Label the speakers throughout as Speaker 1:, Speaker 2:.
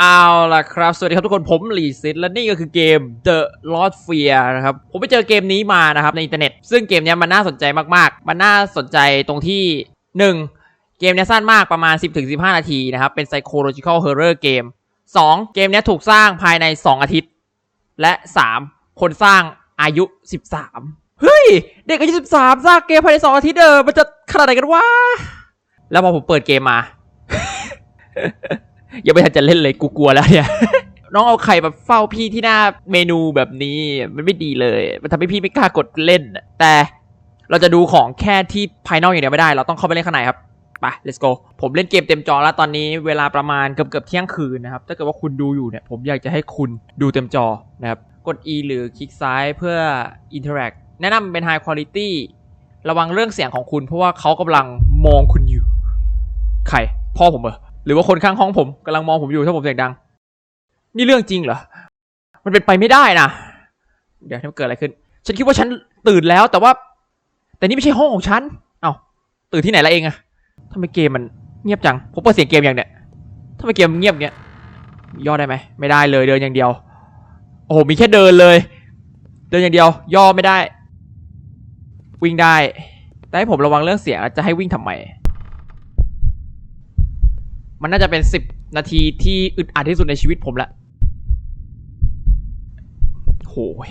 Speaker 1: เอาล่ะครับ สวัสดีครับทุกคนผมหลีซิตและนี่ก็คือเกม The Lost Fear นะครับ ผมไปเจอเกมนี้มานะครับในอินเทอร์เน็ต ซึ่งเกมนี้มันน่าสนใจมากๆ มันน่าสนใจตรงที่ 1. เกมนี้สั้นมากประมาณ 10-15 นาทีนะครับ เป็น psychological horror เกม 2. เกมนี้ถูกสร้างภายใน 2 อาทิตย์ และ 3. คนสร้างอายุ 13 เฮ้ย เด็กอายุ 13 สร้างเกมภายใน 2 อาทิตย์เด้อมันจะขนาดไหนกันวะแล้วพอผมเปิดเกมมา ยังไม่ทันจะเล่นเลยกูกลัวแล้วเนี่ย น้องเอาไข่แบบเฝ้าพี่ที่หน้าเมนูแบบนี้มันไม่ดีเลย มันทำให้พี่ไม่กล้ากดเล่น แต่เราจะดูของแค่ที่ภายนอกอย่างเดียวไม่ได้ เราต้องเข้าไปเล่นข้างในครับไป let's go ผมเล่นเกมเต็มจอแล้วตอนนี้เวลาประมาณเกือบเกือบเที่ยงคืนนะครับ ถ้าเกิดว่าคุณดูอยู่เนี่ย ผมอยากจะให้คุณดูเต็มจอนะครับ กด E หรือคลิกซ้ายเพื่อ interact แนะนำเป็น high quality ระวังเรื่องเสียงของคุณเพราะว่าเขากำลังมองคุณอยู่ ใคร พ่อผมเหรอ หรือว่าคนข้างห้องผมกำลังมองผมอยู่ถ้าผมเสียงดัง นี่เรื่องจริงเหรอ มันเป็นไปไม่ได้นะ เดี๋ยวมันเกิดอะไรขึ้น ฉันคิดว่าฉันตื่นแล้วแต่ว่า แต่นี่ไม่ใช่ห้องของฉัน เอ้าตื่นที่ไหนละเองอะทำไมเกมมันเงียบจัง ผมเปิดเสียงเกมอย่างเนี้ยทำไมเกมเงียบเงี้ย ย่อได้ไหม ไม่ได้เลยเดินอย่างเดียว โอ้โห มีแค่เดินเลย เดินอย่างเดียว ย่อไม่ได้ วิ่งได้ แต่ให้ผมระวังเรื่องเสียงจะให้วิ่งทำไม มันน่าจะเป็นสิบนาทีที่อึดอัดที่สุดในชีวิตผมละโหย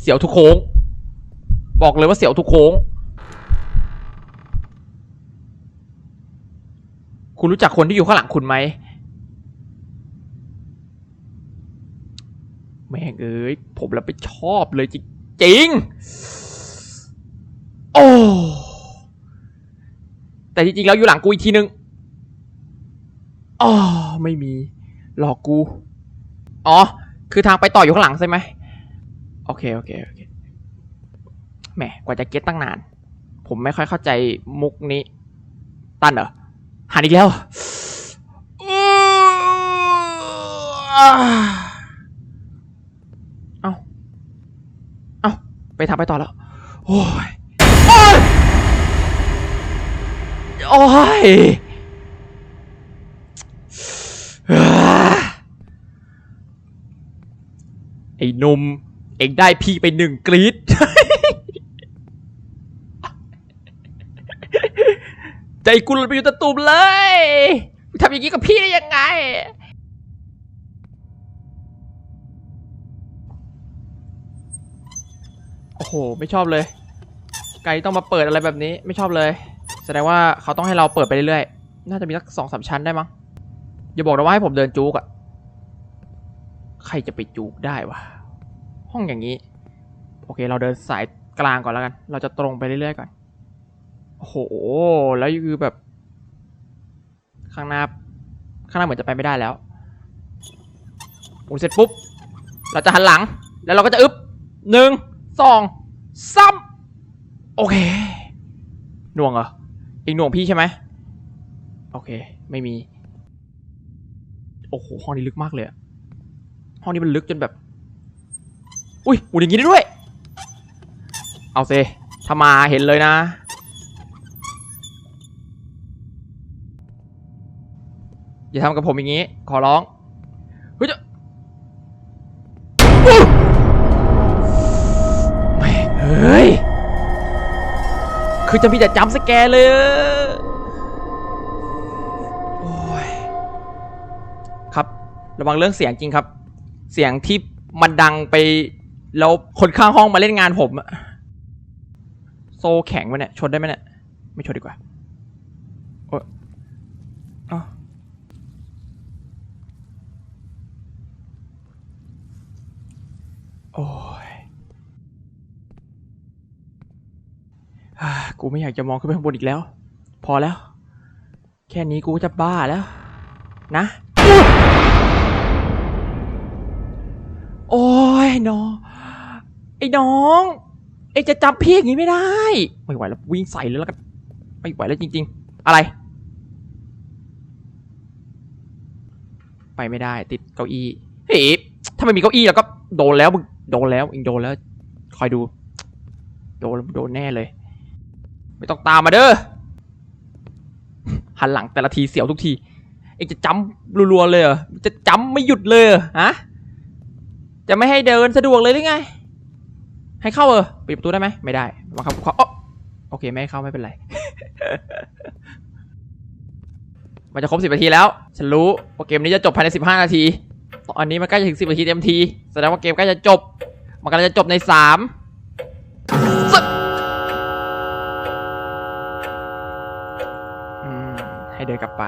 Speaker 1: เสียวทุกโค้ง บอกเลยว่าเสียวทุกโค้ง คุณรู้จักคนที่อยู่ข้างหลังคุณไหมแม่งเอ้ย ผมแล้วไปชอบเลยจริงๆโอ้แต่จริงๆแล้วอยู่หลังกูอีกทีนึง อ๋อไม่มี หลอกกู อ๋อ คือทางไปต่ออยู่ข้างหลังใช่ไหมโอเค โอเค โอเค แหม กว่าจะเก็ตตั้งนาน ผมไม่ค่อยเข้าใจมุกนี้ ตันเหรอ หันอีกแล้วอื้อเอาเอาไปทางไปต่อแล้ว โอ้ย โอ้ย โอ้ยไอ้หนุ่มเองได้พี่ไปหนึ่งกรีดใจกูหลุดไปอยู่ตะตุ่มเลยทำอย่างนี้กับพี่ได้ยังไง โอ้โห ไม่ชอบเลย ไกด์ต้องมาเปิดอะไรแบบนี้ ไม่ชอบเลย แสดงว่าเขาต้องให้เราเปิดไปเรื่อยๆ น่าจะมีสักสองสามชั้นได้มั้ง อย่าบอกนะว่าให้ผมเดินจูกอะ ใครจะไปจูกได้วะ ห้องอย่างนี้ โอเค เราเดินสายกลางก่อนแล้วกัน เราจะตรงไปเรื่อยๆก่อน โอ้โห แล้วคือแบบ ข้างหน้า ข้างหน้าเหมือนจะไปไม่ได้แล้วโอ้เสร็จปุ๊บ เราจะหันหลัง แล้วเราก็จะอึบหนึ่ง สองสามโอเค หน่วงเหรอ อีกหน่วงพี่ใช่ไหม โอเค ไม่มี โอ้โห ห้องนี้ลึกมากเลยอะ ห้องนี้มันลึกจนแบบ อุ้ยหมุนอย่างนี้ได้ด้วย เอาเซถ้ามาเห็นเลยนะ อย่าทำกับผมอย่างนี้ ขอร้อง เฮ้ยจะอุ๊ยแม่เฮ้ย คือจะมีแต่จำสแกเลย โอ้ย ครับ ระวังเรื่องเสียงจริงครับ เสียงที่มันดังไปแล้วคนข้างห้องมาเล่นงานผมอะโซแข็งไหมเนี่ยชนได้ไหมเนี่ยไม่ชนดีกว่าโอ้ยอ้าวโอ้ยอ่ากูไม่อยากจะมองขึ้นไปข้างบนอีกแล้ว พอแล้ว แค่นี้กูจะบ้าแล้ว นะ อ้น้องไอ้น้องไอ้จะจับพี่อย่างนี้ไม่ได้ ไม่ไหวแล้ววิ่งใส่เลยแล้วกันไม่ไหวแล้วจริง ๆ อะไร ไปไม่ได้ ติดเก้าอี้เฮ้ยถ้าไม่มีเก้าอี้แล้วก็โดนแล้วมึงโดนแล้วอิงโดนแล้ว คอยดู โดนโดนแน่เลย ไม่ต้องตามมาเด้อหันหลังแต่ละทีเสียวทุกที เองจะจำรัวๆเลยเหรอจะจำไม่หยุดเลยอฮะ จะไม่ให้เดินสะดวกเลยหรือไง ให้เข้าเออปิดประตูได้ไหมไม่ได้บังคับขอโอเคไม่ให้เข้าไม่เป็นไร มันจะครบสิบนาทีแล้ว ฉันรู้ว่าเกมนี้จะจบภายในสิบห้านาที ตอนนี้มันใกล้จะถึงสิบนาทีเต็มทีแสดงว่าเกมใกล้จะจบ มันกำลังจะจบในสามให้เดินกลับไป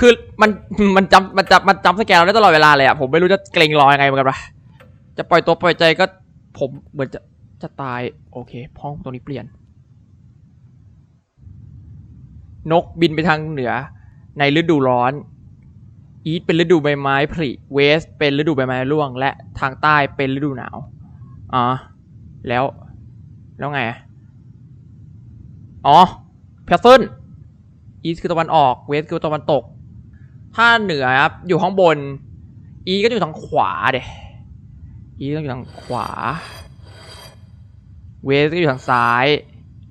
Speaker 1: คือมันมันจำมันจำมันจำสแกนเราได้ตลอดเวลาเลยอะผมไม่รู้จะเกรงรอยังไงเหมือนกันปะจะปล่อยตัวปล่อยใจก็ผมเหมือนจะจะตายโอเคห้องตรงนี้เปลี่ยน นกบินไปทางเหนือ ในฤดูร้อน อีสเป็นฤดูใบไม้ผลิเวส เป็นฤดูใบไม้ร่วง และทางใต้เป็นฤดูหนาวอ๋อแล้วแล้วไงอะอ๋อแพทเทิร์นอีสคือตะวันออก เวสคือตะวันตก ถ้าเหนือครับ อยู่ข้างบนอีก็อยู่ทางขวาเด็อีต้องอยู่ทางขวา เวสก็อยู่ทางซ้าย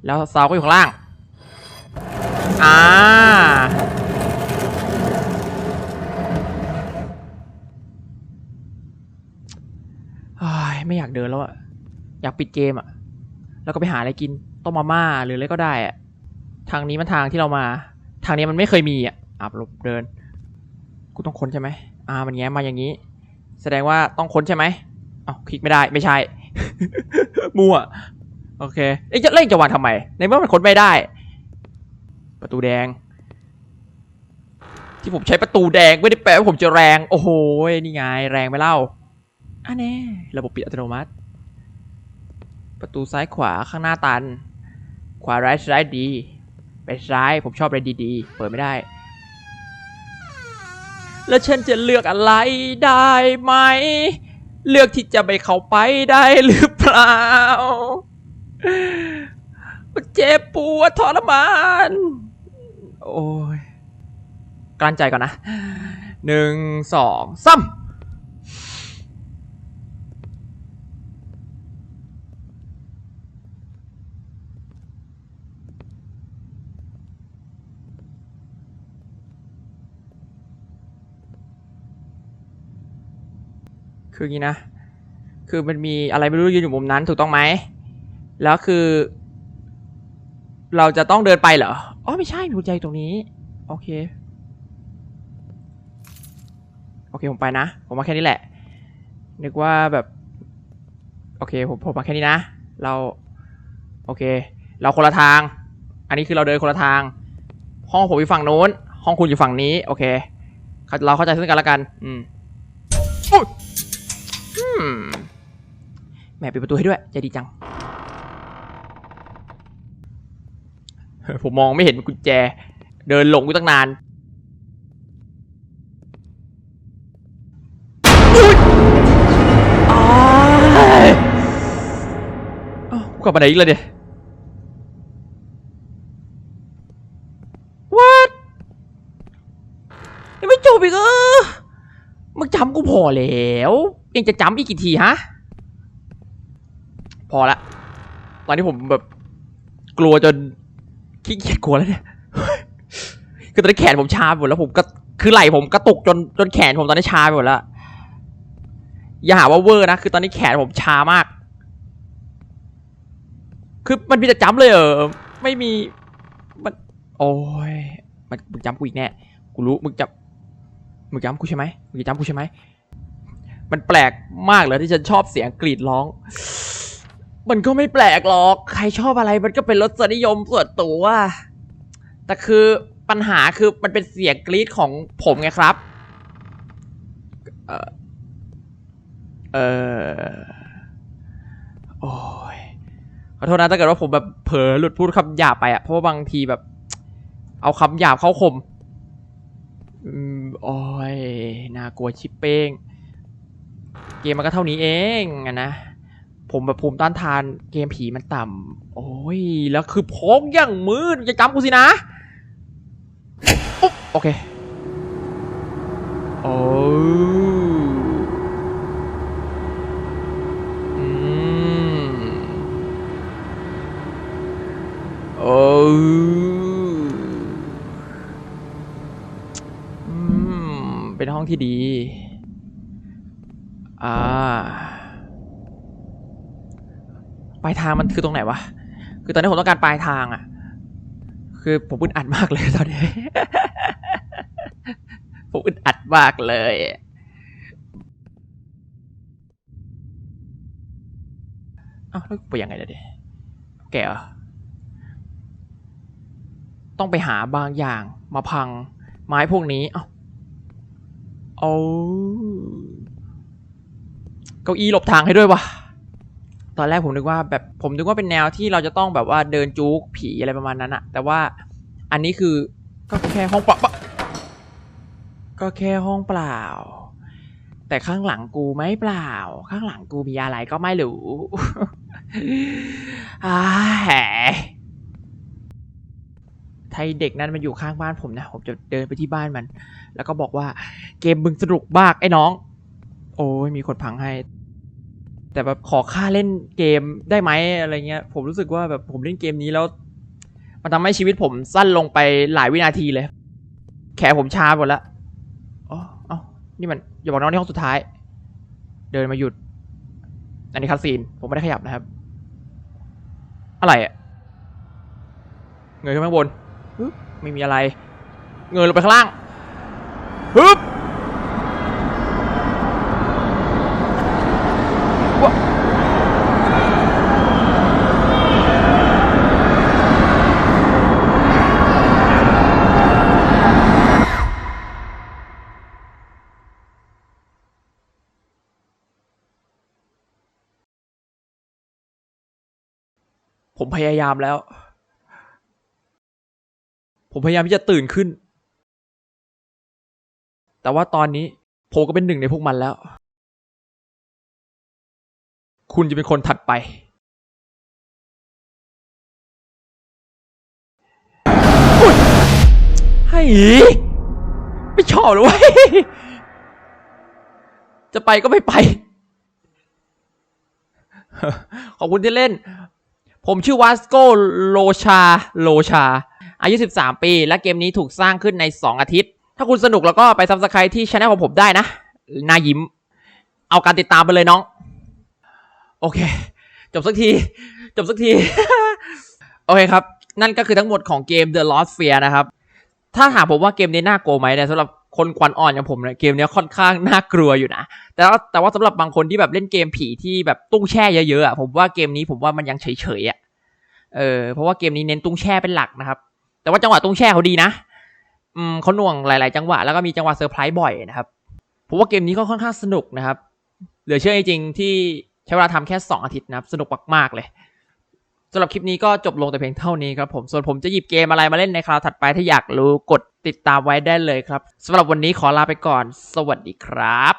Speaker 1: แล้วซาวก็อยู่ข้างล่าง อ่าเฮ้ยไม่อยากเดินแล้วอะอยากปิดเกมอะแล้วก็ไปหาอะไรกิน ต้มมาม่าหรืออะไรก็ได้อะทางนี้มันทางที่เรามา ทางนี้มันไม่เคยมีอะอะหลบเดิน กูต้องค้นใช่ไหมอ่ามันแง้มมาอย่างนี้ แสดงว่าต้องค้นใช่ไหมอ้าวคลิกไม่ได้ไม่ใช่ มั่ว โอเคเอ๊ะจะเล่นจะวางทำไม ในเมื่อมันค้นไม่ได้ ประตูแดง ที่ผมใช้ประตูแดงไม่ได้แปลว่าผมจะแรง โอ้โห นี่ไง แรงไปเล่าอันแน่ระบบปิดอัตโนมัติ ประตูซ้ายขวาข้างหน้าตัน ขวาร้ายซ้ายดี ไปซ้ายผมชอบอะไรดีๆ เปิดไม่ได้ แล้วฉันจะเลือกอะไรได้ไหม เลือกที่จะไปเขาไปได้หรือเปล่าเจ็บปวดทรมาน โอ้ยกลั้นใจก่อนนะหนึ่งสองสาม คืออย่างนี้นะ คือมันมีอะไรไม่รู้ยืนอยู่มุมนั้นถูกต้องไหม แล้วคือ เราจะต้องเดินไปเหรอ อ๋อไม่ใช่มีกุญแจตรงนี้ โอเค โอเคผมไปนะ ผมมาแค่นี้แหละ นึกว่าแบบ โอเคผมผมมาแค่นี้นะ เรา โอเค เราคนละทาง อันนี้คือเราเดินคนละทาง ห้องผมอยู่ฝั่งโน้น ห้องคุณอยู่ฝั่งนี้ โอเค เราเข้าใจซึ่งกันและกัน อืมอุ๊ยอืม แหม่ปิดประตูให้ด้วยใจดีจัง ผมมองไม่เห็นกุญแจ เดินหลงอยู่ตั้งนานอุ๊ยอ้ายเอ้ากูกลับมาไหนอีกแล้วเนี่ย what ยังไม่จบอีกเออมึงจำกูพ อแล้ว เองจะจำอีกกี่ทีฮะ พอละ ตอนนี้ผมแบบกลัวจนขี้เกียจกลัวแล้วเนี่ยคือตอนนี้แขนผมชาไปหมดแล้วผมก็คือไหล่ผมกระตุกจนจนแขนผมตอนนี้ชาไปหมดแล้ว อย่าหาว่าเวอร์นะ คือตอนนี้แขนผมชามาก คือมันมีแต่จำเลยเออไม่มี มัน โอ้ย มันมึงจำกูอีกแน่ กูรู้ มึงจำมึงจำกูใช่ไหมมึงจะจำกูใช่ไหม มันแปลกมากเลยที่ฉันชอบเสียงกรีดร้อง มันก็ไม่แปลกหรอก ใครชอบอะไรมันก็เป็นรสนิยมส่วนตัวแต่คือปัญหาคือมันเป็นเสียงกรีดของผมไงครับ เออเออโอ้ยขอโทษนะถ้าเกิดว่าผมแบบเผลอหลุดพูดคำหยาบไปอะเพราะว่าบางทีแบบ เอาคำหยาบเข้าคมอืมโอ้ยน่ากลัวชิปเป้ง เกมมันก็เท่านี้เองนะผมแบบภูมิต้านทานเกมผีมันต่ำ โอ้ย แล้วคือพกอย่างมืดจะจำกูสินะอโอเค โอ้อืมโอ้เป็นห้องที่ดี อ่าปลายทางมันคือตรงไหนวะ คือตอนนี้ผมต้องการปลายทางอะคือผมอึดอัดมากเลยตอนนี้ ผมอึดอัดมากเลยเอ้าแล้วไปยังไงล่ะดิแกเหรอต้องไปหาบางอย่างมาพังไม้พวกนี้ เอ้าเอา เก้าอี้หลบทางให้ด้วยวะตอนแรกผมนึกว่าแบบผมนึกว่าเป็นแนวที่เราจะต้องแบบว่าเดินจู๊กผีอะไรประมาณนั้นอะแต่ว่าอันนี้คือก็แค่ห้องเปล่าก็แค่ห้องเปล่า แต่ข้างหลังกูไม่เปล่า ข้างหลังกูมีอะไรก็ไม่รู้อ่าแหมไทยเด็กนั้นมันอยู่ข้างบ้านผมนะ ผมจะเดินไปที่บ้านมัน แล้วก็บอกว่าเกมมึงสนุกมากไอ้น้อง โอ้ยมีคนพังให้ แต่แบบขอค่าเล่นเกมได้ไหมอะไรเงี้ย ผมรู้สึกว่าแบบผมเล่นเกมนี้แล้ว มันทำให้ชีวิตผมสั้นลงไปหลายวินาทีเลย แขนผมชาหมดล้วอ๋อเอ้านี่มันอย่าบอกน้องที่ห้องสุดท้าย เดินมาหยุด อันนี้คัดซีน ผมไม่ได้ขยับนะครับ อะไรอะเงยขึ้นไปข้างบน ไม่มีอะไร เงยลงไปข้างล่างฮึบ พยายามแล้ว ผมพยายามที่จะตื่นขึ้น แต่ว่าตอนนี้ผมก็เป็นหนึ่งในพวกมันแล้ว คุณจะเป็นคนถัดไปให้ไม่ชอบเลยว้ยจะไปก็ไม่ไป ขอบคุณที่เล่น ผมชื่อวาสโกโลชาโลชา อายุ 13 ปี และเกมนี้ถูกสร้างขึ้นใน 2 อาทิตย์ ถ้าคุณสนุกแล้วก็ไปซับสไครต์ที่ช anel ของผมได้นะนายิ้ม เอาการติดตามไปเลยน้อง โอเค จบสักที จบสักที โอเคครับ นั่นก็คือทั้งหมดของเกม The Lost Sphere นะครับ ถ้าถามผมว่าเกมนี้น่ากลัวไหมเนี่ยสำหรับ คนควันอ่อนอย่างผมเนี่ยเกมนี้ค่อนข้างน่ากลัวอยู่นะ แต่ว่าแต่ว่าสำหรับบางคนที่แบบเล่นเกมผีที่แบบตุ้งแช่เยอะๆอะผมว่าเกมนี้ผมว่ามันยังเฉยๆอะเออเพราะว่าเกมนี้เน้นตุ้งแช่เป็นหลักนะครับ แต่ว่าจังหวะตุ้งแช่เขาดีนะอืมเขาหน่วงหลาย ๆ จังหวะแล้วก็มีจังหวะเซอร์ไพรส์บ่อยนะครับผมว่าเกมนี้ก็ค่อนข้างสนุกนะครับ เหลือเชื่อจริงๆที่ใช้เวลาทำแค่ 2 อาทิตย์นะครับ สนุกมากๆเลย สำหรับคลิปนี้ก็จบลงแต่เพียงเท่านี้ครับผมส่วนผมจะหยิบเกมอะไรมาเล่นในคราวถัดไปถ้าอยากรู้กดติดตามไว้ได้เลยครับสำหรับวันนี้ขอลาไปก่อน สวัสดีครับ